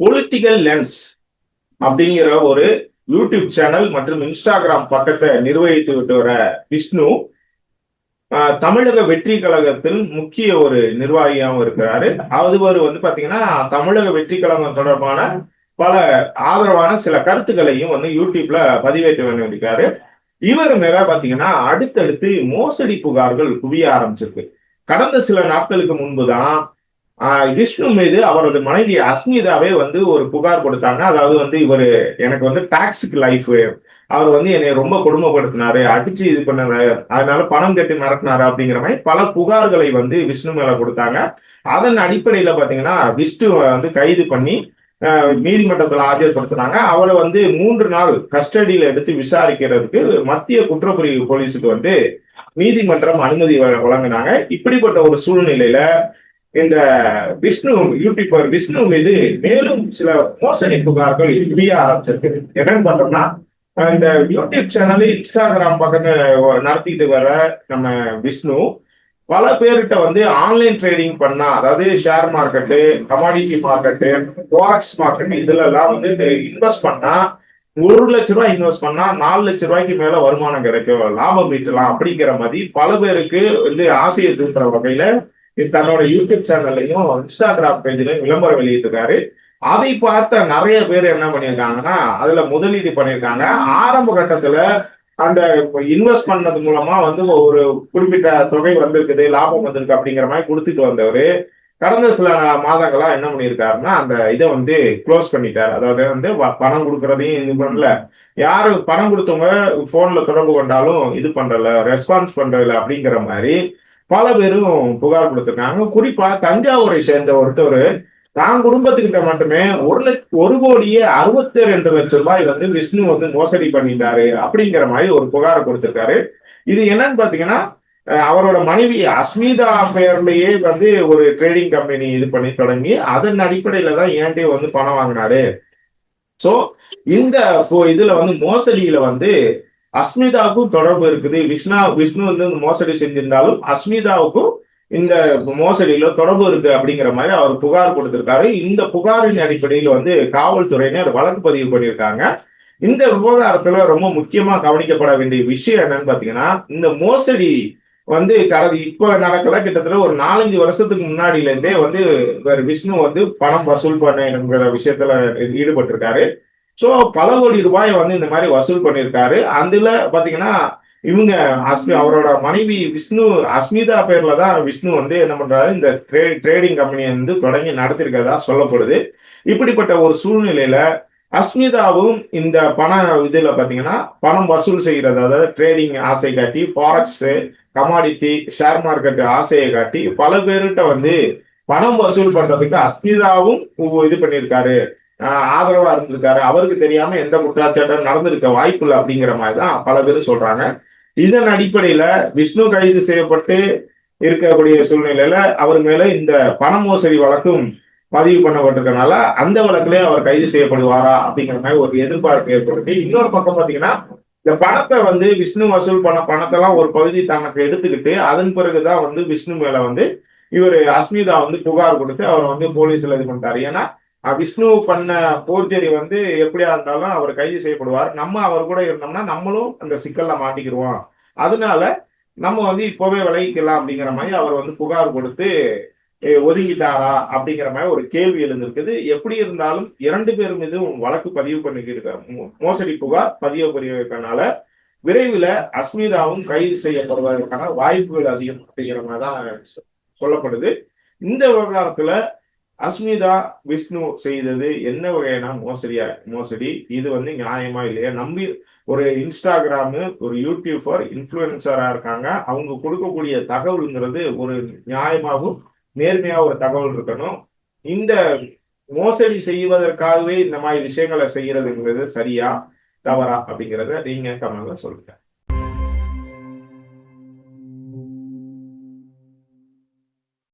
Political lens அப்படிங்கிற ஒரு YouTube channel மற்றும் இன்ஸ்டாகிராம் பக்கத்தை நிர்வகித்து விட்டு வர விஷ்ணு தமிழக வெற்றி கழகத்தில் முக்கிய ஒரு நிர்வாகியாகவும் இருக்கிறாரு. அவர் வந்து பாத்தீங்கன்னா தமிழக வெற்றி கழகம் தொடர்பான பல ஆதரவான சில கருத்துக்களையும் வந்து யூடியூப்ல பதிவேற்ற வேண்டியிருக்காரு இவர் மேல பாத்தீங்கன்னா அடுத்தடுத்து மோசடி புகார்கள் குவிய ஆரம்பிச்சிருக்கு. கடந்த சில நாட்களுக்கு முன்புதான் விஷ்ணு மீது அவரது மனைவி அஸ்மிதாவே வந்து ஒரு புகார் கொடுத்தாங்க. அதாவது வந்து இவர் எனக்கு வந்து டாக்ஸிக் லைஃப் அவர் வந்து என்னை ரொம்ப கொடுமைப்படுத்தினாரு அடிச்சு இது பண்ணாரு அதனால பணம் கட்டி மிரட்டினாரு அப்படிங்கிற மாதிரி பல புகார்களை வந்து விஷ்ணு மேல கொடுத்தாங்க. அதன் அடிப்படையில பாத்தீங்கன்னா விஷ்ணு வந்து கைது பண்ணி ஆஹ், நீதிமன்றத்தில் ஆஜர்படுத்தினாங்க. அவரை வந்து மூன்று நாள் கஸ்டடியில எடுத்து விசாரிக்கிறதுக்கு மத்திய குற்றப்பிரிவு போலீஸுக்கு வந்து நீதிமன்றம் அனுமதி வழங்கினாங்க. இப்படிப்பட்ட ஒரு சூழ்நிலையில இந்த விஷ்ணு யூடியூபர் விஷ்ணு மீது மேலும் சில மோசடி புகார்கள் குவிய ஆரம்பிச்சிருக்கு என்னன்னு பார்த்தோம்னா இந்த யூடியூப் சேனல் இன்ஸ்டாகிராம் பக்கத்துல நடத்திட்டு வர நம்ம விஷ்ணு பல பேர்கிட்ட வந்து ஆன்லைன் ட்ரேடிங் பண்ணா அதாவது share market commodity market forex market இதுல எல்லாம் வந்து இன்வெஸ்ட் பண்ணா ஒரு லட்ச ரூபாய் இன்வெஸ்ட் பண்ணா நாலு லட்ச ரூபாய்க்கு மேல வருமானம் கிடைக்கும் லாபம் ஈட்டலாம் அப்படிங்கிற மாதிரி பல பேருக்கு வந்து ஆசையை தூண்டுற வகையில தன்னோட யூடியூப் சேனல்லையும் இன்ஸ்டாகிராம் பேஜ்லையும் விளம்பரம் வெளியிட்டிருக்காரு. அதை பார்த்த நிறைய பேர் என்ன பண்ணியிருக்காங்கன்னா அதுல முதலீடு பண்ணியிருக்காங்க. ஆரம்ப கட்டத்துல அந்த இன்வெஸ்ட் பண்ணது மூலமா வந்து ஒரு குறிப்பிட்ட தொகை வந்திருக்குது லாபம் வந்திருக்கு அப்படிங்கிற மாதிரி கொடுத்துட்டு வந்தவர். கடந்த சில மாதங்களா என்ன பண்ணியிருக்காருன்னா அந்த இதை வந்து க்ளோஸ் பண்ணிட்டார். அதாவது வந்து வ- பணம் கொடுக்கறதையும் இது பண்ணல. யாரு பணம் கொடுத்தவங்க போன்ல தொடர்பு கொண்டாலும் இது பண்றல ரெஸ்பான்ஸ் பண்றதில்ல அப்படிங்கிற மாதிரி பல பேரும் புகார் கொடுத்திருக்காங்க. குறிப்பா தஞ்சாவூரை சேர்ந்த ஒருத்தர் தான் குடும்பத்துக்கிட்ட மட்டுமே ஒரு லட்ச ஒரு கோடியே அறுபத்தி ரெண்டு லட்சம் ரூபாய் வந்து விஷ்ணு வந்து மோசடி பண்ணிட்டாரு அப்படிங்கிற மாதிரி ஒரு புகார் கொடுத்திருக்காரு. இது என்னன்னு பாத்தீங்கன்னா அவரோட மனைவி அஸ்மிதா பெயர்லயே வந்து ஒரு ட்ரேடிங் கம்பெனி இது பண்ணி தொடங்கி அதன் அடிப்படையில தான் ஏன்டே வந்து பணம் வாங்கினாரு? சோ இந்த இப்போ இதுல வந்து மோசடியில வந்து அஸ்மிதாவுக்கும் தொடர்பு இருக்குது. விஷ்ணா விஷ்ணு வந்து மோசடி செஞ்சிருந்தாலும் அஸ்மிதாவுக்கும் இந்த மோசடியில தொடர்பு இருக்கு அப்படிங்கிற மாதிரி அவர் புகார் கொடுத்திருக்காரு. இந்த புகாரின் அடிப்படையில் வந்து காவல்துறையினர் வழக்கு பதிவு பண்ணியிருக்காங்க. இந்த விவகாரத்துல ரொம்ப முக்கியமா கவனிக்கப்பட வேண்டிய விஷயம் என்னன்னு பாத்தீங்கன்னா இந்த மோசடி வந்து கடந்த இப்ப நடக்கல கிட்டத்தட்ட ஒரு நாலஞ்சு வருஷத்துக்கு முன்னாடில இருந்தே வந்து விஷ்ணு வந்து பணம் வசூல் பண்ணுங்கிற விஷயத்துல ஈடுபட்டிருக்காரு. ஸோ பல கோடி ரூபாயை வந்து இந்த மாதிரி வசூல் பண்ணியிருக்காரு. அதுல பாத்தீங்கன்னா இவங்க அஸ்மி அவரோட மனைவி விஷ்ணு அஸ்மிதா பேர்ல தான் விஷ்ணு வந்து என்ன பண்றாரு இந்த ட்ரே ட்ரேடிங் கம்பெனியை வந்து தொடங்கி நடத்திருக்கிறதா சொல்லப்படுது. இப்படிப்பட்ட ஒரு சூழ்நிலையில அஸ்மிதாவும் இந்த பண இதுல பாத்தீங்கன்னா பணம் வசூல் செய்கிறது அதாவது ட்ரேடிங் ஆசை காட்டி ஃபாரக்ஸ் கமாடிட்டி ஷேர் மார்க்கெட் ஆசையை காட்டி பல பேர்கிட்ட வந்து பணம் வசூல் பண்றதுக்கு அஸ்மிதாவும் இது பண்ணியிருக்காரு. ஆதரவா இருந்திருக்காரு. அவருக்கு தெரியாம எந்த குற்றச்சாட்டும் நடந்திருக்க வாய்ப்பு இல்லை அப்படிங்கிற மாதிரி தான் பல பேர் சொல்றாங்க. இதன் அடிப்படையில விஷ்ணு கைது செய்யப்பட்டு இருக்கக்கூடிய சூழ்நிலையில அவர் மேல இந்த பண மோசடி வழக்கும் பதிவு பண்ணப்பட்டிருக்கனால அந்த வழக்குலயே அவர் கைது செய்யப்படுவாரா அப்படிங்கிற மாதிரி ஒரு எதிர்பார்ப்பு ஏற்படுத்தி இன்னொரு பக்கம் பாத்தீங்கன்னா இந்த பணத்தை வந்து விஷ்ணு வசூல் பண்ண பணத்தெல்லாம் ஒரு பகுதி தனக்கு எடுத்துக்கிட்டு அதன் பிறகுதான் வந்து விஷ்ணு மேல வந்து இவர் அஸ்மிதா வந்து புகார் கொடுத்து அவர் வந்து போலீஸ்ல இது பண்ணிட்டாரு. ஏன்னா விஷ்ணு பண்ண போர்ஜரி வந்து எப்படியா இருந்தாலும் அவர் கைது செய்யப்படுவார். நம்ம அவர் கூட இருந்தோம்னா நம்மளும் அந்த சிக்கல்ல மாட்டிக்கிடுவோம் அதனால நம்ம வந்து இப்போவே விலகிக்கலாம் அப்படிங்கிற மாதிரி அவர் வந்து புகார் கொடுத்து ஒதுங்கிட்டாரா அப்படிங்கிற மாதிரி ஒரு கேள்வி எழுந்திருக்குது. எப்படி இருந்தாலும் இரண்டு பேர் மீதும் வழக்கு பதிவு பண்ணிக்கிட்டு மோசடி புகார் பதிவு பண்ணியிருக்கனால விரைவில் அஸ்மிதாவும் கைது செய்யப்படுவதற்கான வாய்ப்புகள் அதிகம் அப்படிங்கிற மாதிரி தான் சொ- சொல்லப்படுது. இந்த விவகாரத்துல அஸ்மிதா விஷ்ணு செய்தது என்ன வகையான மோசடியா மோசடி? இது வந்து நியாயமா இல்லையா? நம்பி ஒரு இன்ஸ்டாகிராமு ஒரு யூடியூபர் இன்ஃப்ளூயன்சரா இருக்காங்க. அவங்க கொடுக்கக்கூடிய தகவலுங்கிறது ஒரு நியாயமாகவும் நேர்மையா ஒரு தகவல் இருக்கணும். இந்த மோசடி செய்வதற்காகவே இந்த மாதிரி விஷயங்களை செய்யறதுங்கிறது சரியா தவறா அப்படிங்கிறத நீங்க கமெண்ட்ல சொல்லுங்க.